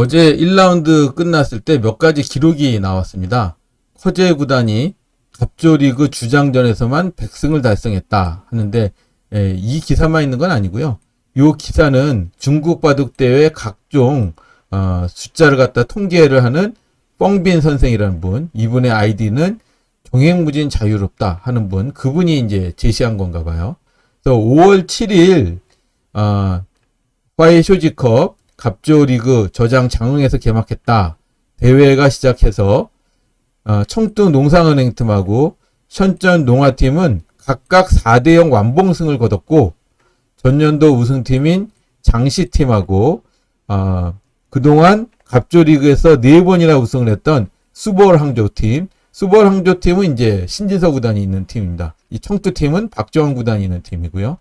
어제 1라운드 끝났을 때 몇 가지 기록이 나왔습니다. 커제 구단이 갑조리그 주장전에서만 100승을 달성했다 하는데 예, 이 기사만 있는 건 아니고요. 이 기사는 중국 바둑 대회 각종 어, 숫자를 갖다 통계를 하는 뻥빈 선생이라는 분, 이분의 아이디는 종횡무진 자유롭다 하는 분, 그분이 이제 제시한 건가 봐요. 그래서 5월 7일 어, 화해 쇼지컵 갑조 리그 저장 장흥에서 개막했다. 대회가 시작해서 어, 청도 농상은행 팀하고 현전 농화팀은 각각 4대0 완봉승을 거뒀고 전년도 우승팀인 장시팀하고 어, 그동안 갑조 리그에서 네 번이나 우승을 했던 수벌 항저팀, 수벌 항저팀은 이제 신진서 구단이 있는 팀입니다. 이 청도 팀은 박정환 구단이 있는 팀이고요.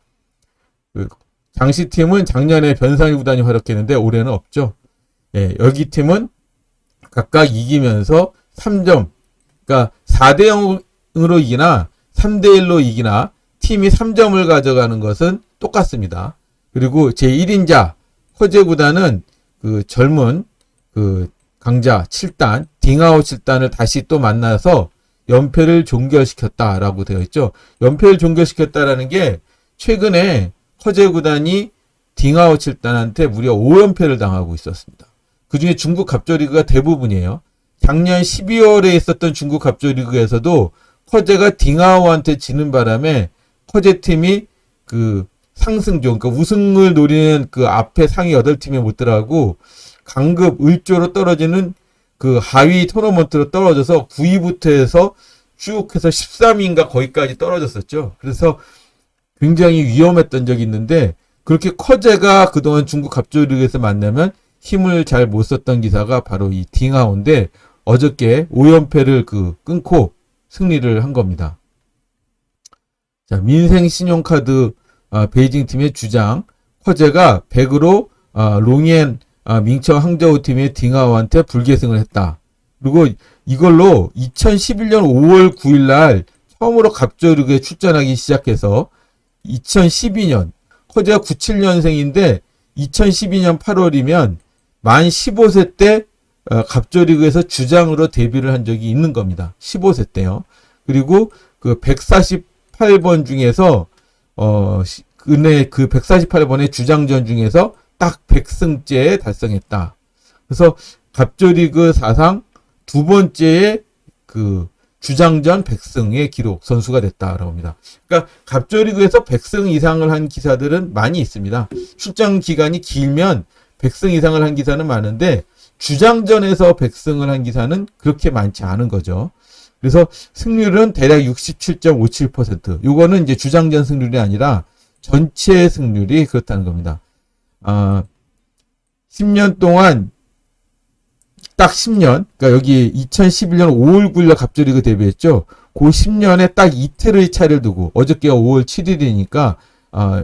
그 장시 팀은 작년에 변상희 구단이 활약했는데 올해는 없죠. 예, 여기 팀은 각각 이기면서 3점, 그러니까 4대 0으로 이기나 3대 1로 이기나 팀이 3점을 가져가는 것은 똑같습니다. 그리고 제 1인자 허재 구단은 그 젊은 그 강자 7단 딩아오 7단을 다시 또 만나서 연패를 종결시켰다라고 되어 있죠. 연패를 종결시켰다라는 게 최근에 허재 구단이 딩아오 7단한테 무려 5연패를 당하고 있었습니다. 그 중에 중국 갑조리그가 대부분이에요. 작년 12월에 있었던 중국 갑조리그에서도 허재가 딩아오한테 지는 바람에 허재 팀이 그 상승조, 그러니까 우승을 노리는 그 앞에 상위 8팀에 못 들어가고 강급 을조로 떨어지는 그 하위 토너먼트로 떨어져서 9위부터 해서 쭉 해서 13위인가 거기까지 떨어졌었죠. 그래서 굉장히 위험했던 적이 있는데 그렇게 커제가 그동안 중국 갑조리그에서 만나면 힘을 잘 못 썼던 기사가 바로 이 딩하오인데 어저께 5연패를 그 끊고 승리를 한 겁니다. 자, 민생 신용카드 아, 베이징 팀의 주장 커제가 100으로 아, 롱엔 아, 민청 항저우 팀의 딩하오한테 불계승을 했다. 그리고 이걸로 2011년 5월 9일 날 처음으로 갑조리그에 출전하기 시작해서 2012년 커제가 97년생인데 2012년 8월이면 만 15세 때 어, 갑조리그에서 주장으로 데뷔를 한 적이 있는 겁니다. 15세 때요. 그리고 그 148번 중에서 어 시- 근래 그 148번의 주장전 중에서 딱 100승째 달성했다. 그래서 갑조리그 사상 두 번째의 그 주장전 100승의 기록 선수가 됐다라고 합니다. 그러니까 갑조리그에서 100승 이상을 한 기사들은 많이 있습니다. 출장 기간이 길면 100승 이상을 한 기사는 많은데 주장전에서 100승을 한 기사는 그렇게 많지 않은 거죠. 그래서 승률은 대략 67.57%. 요거는 이제 주장전 승률이 아니라 전체 승률이 그렇다는 겁니다. 아, 10년 동안 딱 10년, 그러니까 여기 2011년 5월 9일 날 갑조리그 데뷔했죠. 그 10년에 딱 이틀의 차이를 두고 어저께가 5월 7일이니까 아,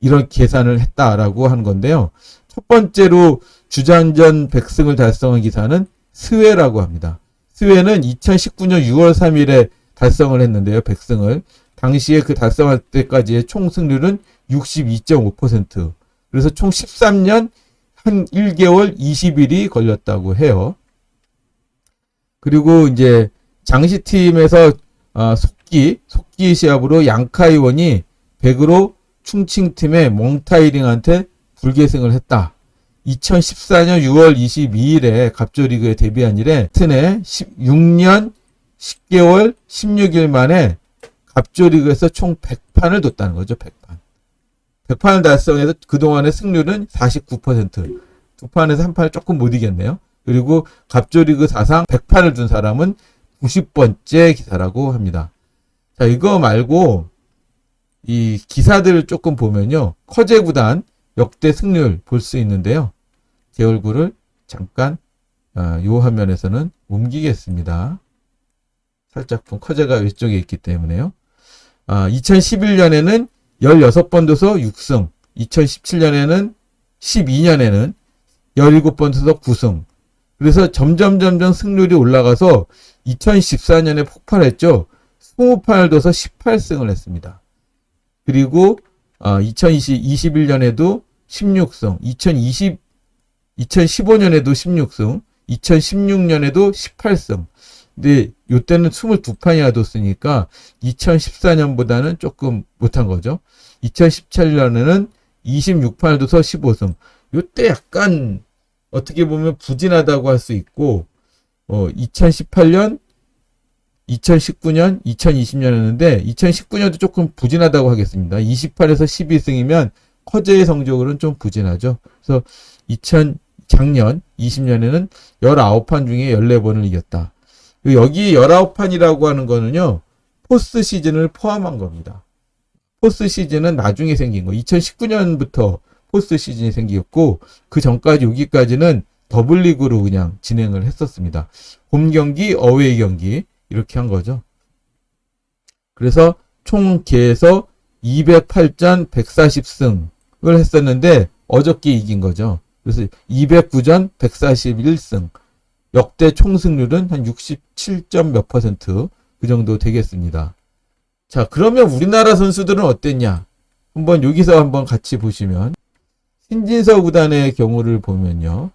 이런 계산을 했다라고 하는 건데요. 첫 번째로 주장전 100승을 달성한 기사는 스웨라고 합니다. 스웨는 2019년 6월 3일에 달성을 했는데요. 100승을. 당시에 그 달성할 때까지의 총 승률은 62.5%. 그래서 총 13년 한 1개월 20일이 걸렸다고 해요. 그리고 이제 장시팀에서 어, 속기, 속기 시합으로 양카이원이 100으로 충칭팀의 몽타이링한테 불계승을 했다. 2014년 6월 22일에 갑조리그에 데뷔한 이래 튼에 16년 10개월 16일 만에 갑조리그에서 총 100판을 뒀다는 거죠. 100판. 100판을 달성해서 그동안의 승률은 49%. 두 판에서 한 판을 조금 못 이겼네요. 그리고 갑조리그 사상 100판을 둔 사람은 90번째 기사라고 합니다. 자, 이거 말고 이 기사들을 조금 보면요. 커제 구단 역대 승률 볼 수 있는데요. 제 얼굴을 잠깐 아, 요 화면에서는 옮기겠습니다. 살짝 좀 커제가 이쪽에 있기 때문에요. 아, 2011년에는 16번 둬서 6승, 2017년에는 12년에는 17번 둬서 9승. 그래서 점점 점점 승률이 올라가서 2014년에 폭발했죠. 20판을 둬서 18승을 했습니다. 그리고 아, 2021년에도 16승, 2015년에도 16승, 2016년에도 18승. 근데 요때는 22판이나 뒀으니까 2014년보다는 조금 못한 거죠. 2017년에는 26판을 둬서 15승. 요때 약간 어떻게 보면 부진하다고 할 수 있고 어 2018년 2019년, 2020년이었는데 2019년도 조금 부진하다고 하겠습니다. 28에서 12승이면 커제의 성적으로는 좀 부진하죠. 그래서 2000 작년 20년에는 19판 중에 14번을 이겼다. 여기 19판이라고 하는 거는요. 포스트 시즌을 포함한 겁니다. 포스트 시즌은 나중에 생긴 거. 2019년부터 포스트 시즌이 생겼고 그 전까지 여기까지는 더블리그로 그냥 진행을 했었습니다. 홈 경기, 어웨이 경기 이렇게 한 거죠. 그래서 총 계에서 208전 140승을 했었는데 어저께 이긴 거죠. 그래서 209전 141승. 역대 총 승률은 한 67점 몇 퍼센트 그 정도 되겠습니다. 자, 그러면 우리나라 선수들은 어땠냐? 한번 여기서 한번 같이 보시면 신진서 구단의 경우를 보면요.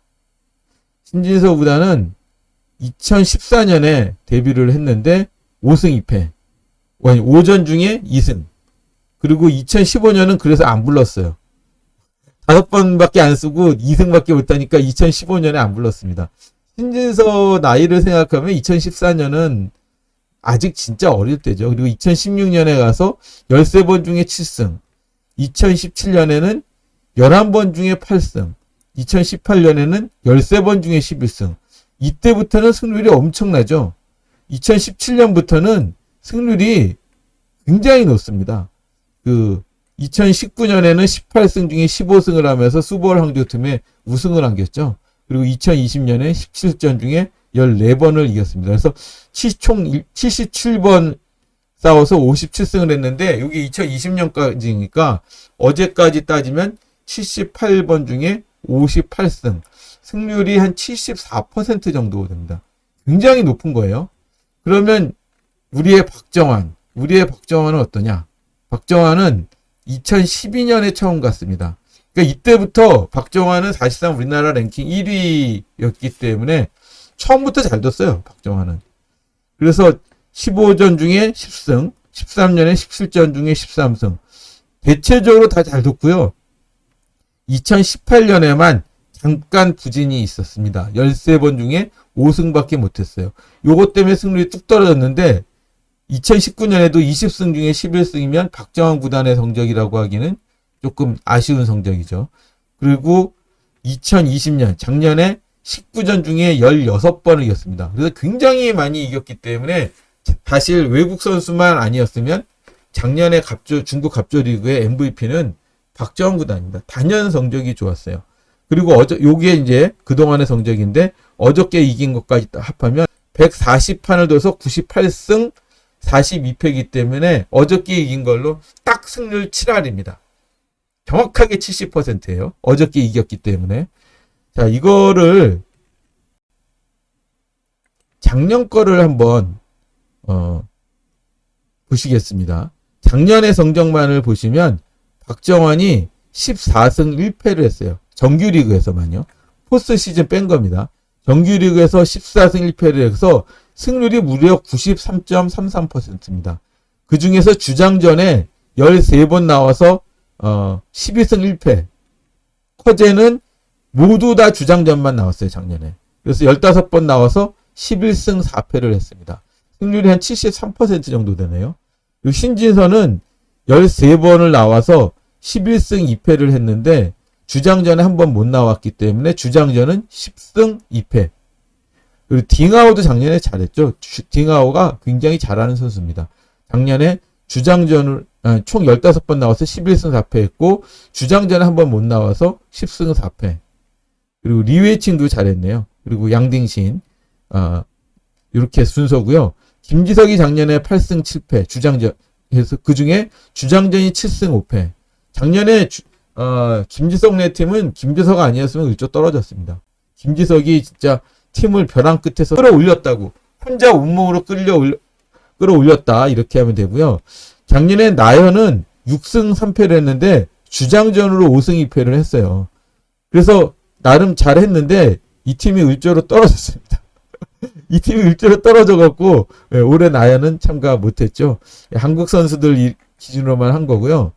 신진서 구단은 2014년에 데뷔를 했는데 5승 2패. 아니 5전 중에 2승. 그리고 2015년은 그래서 안 불렀어요. 다섯 번밖에 안 쓰고 2승밖에 못하니까 2015년에 안 불렀습니다. 신진서 나이를 생각하면 2014년은 아직 진짜 어릴 때죠. 그리고 2016년에 가서 13번 중에 7승. 2017년에는 11번 중에 8승. 2018년에는 13번 중에 11승. 이때부터는 승률이 엄청나죠. 2017년부터는 승률이 굉장히 높습니다. 그 2019년에는 18승 중에 15승을 하면서 수볼 항저팀에 우승을 안겼죠. 그리고 2020년에 17전 중에 14번을 이겼습니다. 그래서 치- 총 77번 싸워서 57승을 했는데 여기 2020년까지니까 어제까지 따지면 78번 중에 58승. 승률이 한 74% 정도 됩니다. 굉장히 높은 거예요. 그러면 우리의 박정환, 우리의 박정환은 어떠냐? 박정환은 2012년에 처음 갔습니다. 그러니까 이때부터 박정환은 사실상 우리나라 랭킹 1위였기 때문에 처음부터 잘 뒀어요. 박정환은. 그래서 15전 중에 10승, 13년에 17전 중에 13승. 대체적으로 다 잘 뒀고요. 2018년에만 잠깐 부진이 있었습니다. 13번 중에 5승밖에 못했어요. 요것 때문에 승률이 뚝 떨어졌는데 2019년에도 20승 중에 11승이면 박정환 구단의 성적이라고 하기는 조금 아쉬운 성적이죠. 그리고 2020년 작년에 19전 중에 16번을 이겼습니다. 그래서 굉장히 많이 이겼기 때문에 사실 외국 선수만 아니었으면 작년에 갑조 중국 갑조 리그의 MVP는 박정환 구단입니다. 단연 성적이 좋았어요. 그리고 어저 요게 이제 그동안의 성적인데 어저께 이긴 것까지 다 합하면 140판을 둬서 98승 42패이기 때문에 어저께 이긴 걸로 딱 승률 7할입니다. 정확하게 70%예요. 어저께 이겼기 때문에. 자, 이거를 작년 거를 한번 어 보시겠습니다. 작년의 성적만을 보시면 박정환이 14승 1패를 했어요. 정규리그에서만요. 포스트 시즌 뺀 겁니다. 정규리그에서 14승 1패를 해서 승률이 무려 93.33%입니다. 그 중에서 주장전에 13번 나와서 어 12승 1패. 커제는 모두 다 주장전만 나왔어요, 작년에. 그래서 15번 나와서 11승 4패를 했습니다. 승률이 한 73% 정도 되네요. 그리고 신진서는 13번을 나와서 11승 2패를 했는데 주장전에 한 번 못 나왔기 때문에 주장전은 10승 2패. 그리고 딩하오도 작년에 잘했죠. 주- 딩하오가 굉장히 잘하는 선수입니다. 작년에 주장전을 아, 총 15번 나와서 11승 4패 했고 주장전에 한 번 못 나와서 10승 4패. 그리고 리웨이칭도 잘했네요. 그리고 양딩신 아, 이렇게 순서고요. 김지석이 작년에 8승 7패 주장전 해서 그 중에 주장전이 7승 5패. 작년에 주- 어, 김지석네 팀은 김지석 아니었으면 일조 떨어졌습니다. 김지석이 진짜 팀을 벼랑 끝에서 끌어올렸다고 혼자 온몸으로 끌려 올려, 끌어올렸다 이렇게 하면 되고요. 작년에 나연은 6승 3패를 했는데 주장전으로 5승 2패를 했어요. 그래서 나름 잘했는데 이 팀이 을조로 떨어졌습니다. 이 팀이 을조로 떨어져 갖고 예, 올해 나야는 참가 못했죠. 예, 한국 선수들 이- 기준으로만 한 거고요.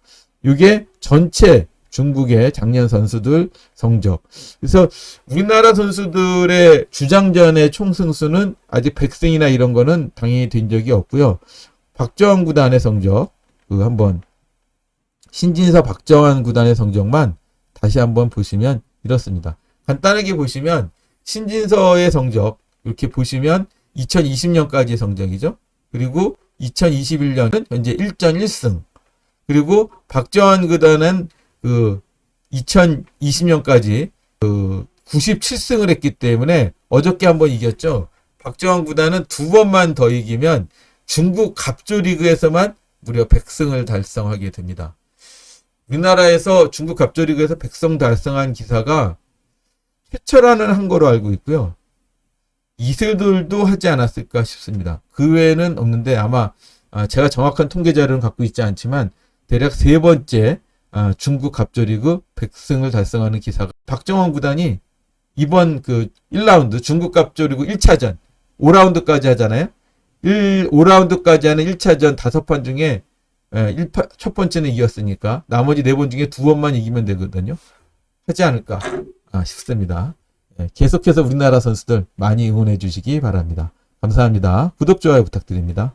이게 전체 중국의 작년 선수들 성적. 그래서 우리나라 선수들의 주장전의 총승수는 아직 100승이나 이런 거는 당연히 된 적이 없고요. 박정환 구단의 성적, 그 한번 신진서 박정환 구단의 성적만 다시 한번 보시면 이렇습니다. 간단하게 보시면 신진서의 성적 이렇게 보시면 2020년까지의 성적이죠. 그리고 2021년은 현재 1전 1승. 그리고 박정환 구단은 그 2020년까지 그 97승을 했기 때문에 어저께 한번 이겼죠. 박정환 구단은 두 번만 더 이기면 중국 갑조 리그에서만 무려 100승을 달성하게 됩니다. 우리나라에서 중국 갑조 리그에서 100승 달성한 기사가 최철하는 한 거로 알고 있고요. 이슬돌도 하지 않았을까 싶습니다. 그 외에는 없는데 아마 아, 제가 정확한 통계 자료는 갖고 있지 않지만 대략 세 번째 아, 중국 갑조리그 100승을 달성하는 기사가 박정원 구단이 이번 그 1라운드 중국 갑조리그 1차전 5라운드까지 하잖아요. 1 5라운드까지 하는 1차전 5판 중에 예, 1파, 첫 번째는 이겼으니까 나머지 네번 중에 두 번만 이기면 되거든요. 하지 않을까 아, 싶습니다. 예, 계속해서 우리나라 선수들 많이 응원해 주시기 바랍니다. 감사합니다. 구독, 좋아요 부탁드립니다.